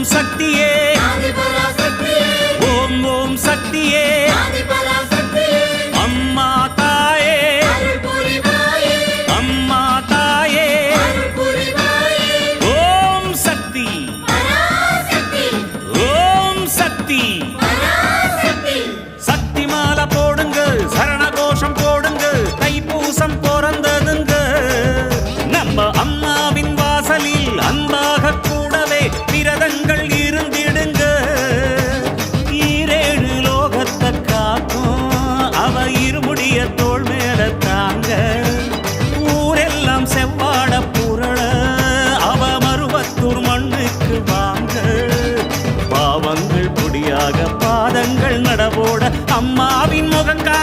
ஓம் சக்தியே. ஓம் ஓம் சக்தியே. அவ இருமுடிய தோல் மேல தாங்க. ஊரெல்லாம் செவ்வாட புரள அவ மருவத்தூர் மண்ணுக்கு வாங்க. பாவங்கள் புடியாக பாதங்கள் நடவோட அம்மாவின் முகங்கா